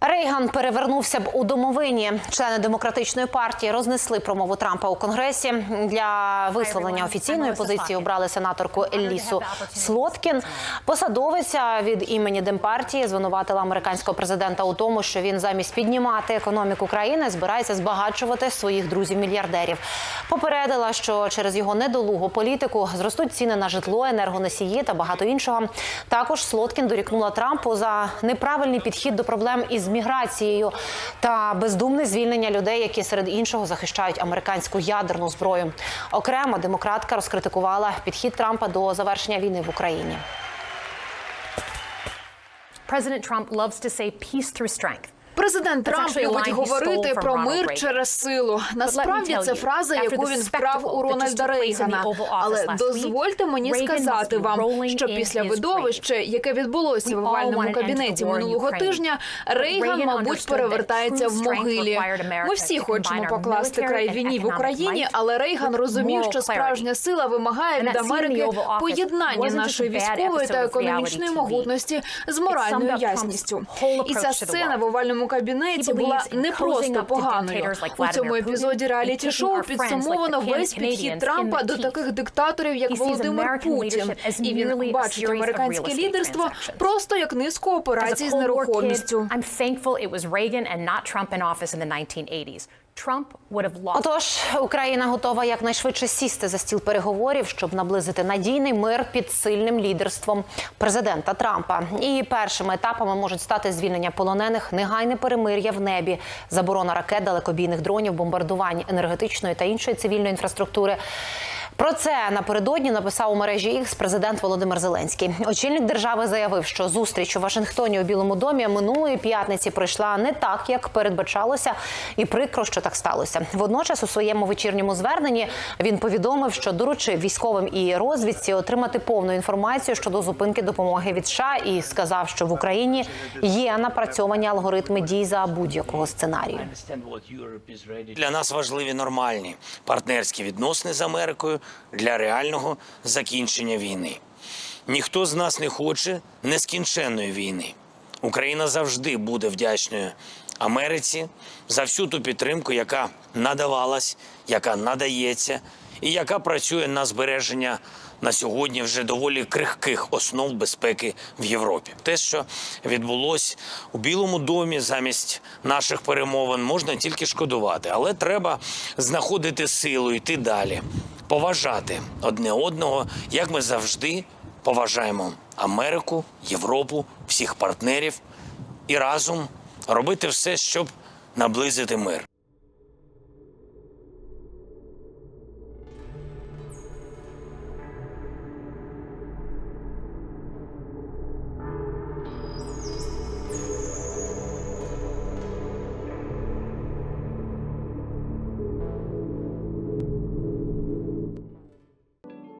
Рейган перевернувся б у домовині. Члени демократичної партії рознесли промову Трампа у конгресі. Для висловлення офіційної позиції обрали сенаторку Еллісу Слоткін. Посадовиця від імені Демпартії звинуватила американського президента у тому, що він замість піднімати економіку країни збирається збагачувати своїх друзів-мільярдерів. Попередила, що через його недолугу політику зростуть ціни на житло, енергоносії та багато іншого. Також Слоткін дорікнула Трампу за неправильний підхід до проблем із міграцією та бездумне звільнення людей, які серед іншого захищають американську ядерну зброю. Окремо демократка розкритикувала підхід Трампа до завершення війни в Україні. President Trump loves to say peace through strength. Президент Трамп любить говорити про мир через силу. Насправді це фраза, яку він вкрав у Рональда Рейгана. Але дозвольте мені сказати вам, що після видовища, яке відбулося в овальному кабінеті минулого тижня, Рейган, мабуть, перевертається в могилі. Ми всі хочемо покласти край війні в Україні, але Рейган розумів, що справжня сила вимагає від Америки поєднання нашої військової та економічної могутності з моральною ясністю. І ця сцена в овальному Кабінеті була не просто поганою. У цьому епізоді реаліті шоу підсумовано весь підхід Трампа до таких диктаторів, як Володимир Путін. І він бачить американське лідерство просто як низку операцій з нерухомістю. I'm thankful it was Reagan and not Trump in office in the 1980s. Trump would have lost. Отож, Україна готова якнайшвидше сісти за стіл переговорів, щоб наблизити надійний мир під сильним лідерством президента Трампа. І першими етапами можуть стати звільнення полонених, негайне перемир'я в небі, заборона ракет, далекобійних дронів, бомбардувань енергетичної та іншої цивільної інфраструктури. Про це напередодні написав у мережі X президент Володимир Зеленський. Очільник держави заявив, що зустріч у Вашингтоні у Білому домі минулої п'ятниці пройшла не так, як передбачалося, і прикро, що так сталося. Водночас, у своєму вечірньому зверненні він повідомив, що доручив військовим і розвідці отримати повну інформацію щодо зупинки допомоги від США і сказав, що в Україні є напрацьовані алгоритми дій за будь-якого сценарію. Для нас важливі нормальні партнерські відносини з Америкою для реального закінчення війни. Ніхто з нас не хоче нескінченної війни. Україна завжди буде вдячною Америці за всю ту підтримку, яка надавалась, яка надається, і яка працює на збереження на сьогодні вже доволі крихких основ безпеки в Європі. Те, що відбулось у Білому домі замість наших перемовин, можна тільки шкодувати, але треба знаходити силу, йти далі, поважати одне одного, як ми завжди поважаємо Америку, Європу, всіх партнерів і разом робити все, щоб наблизити мир.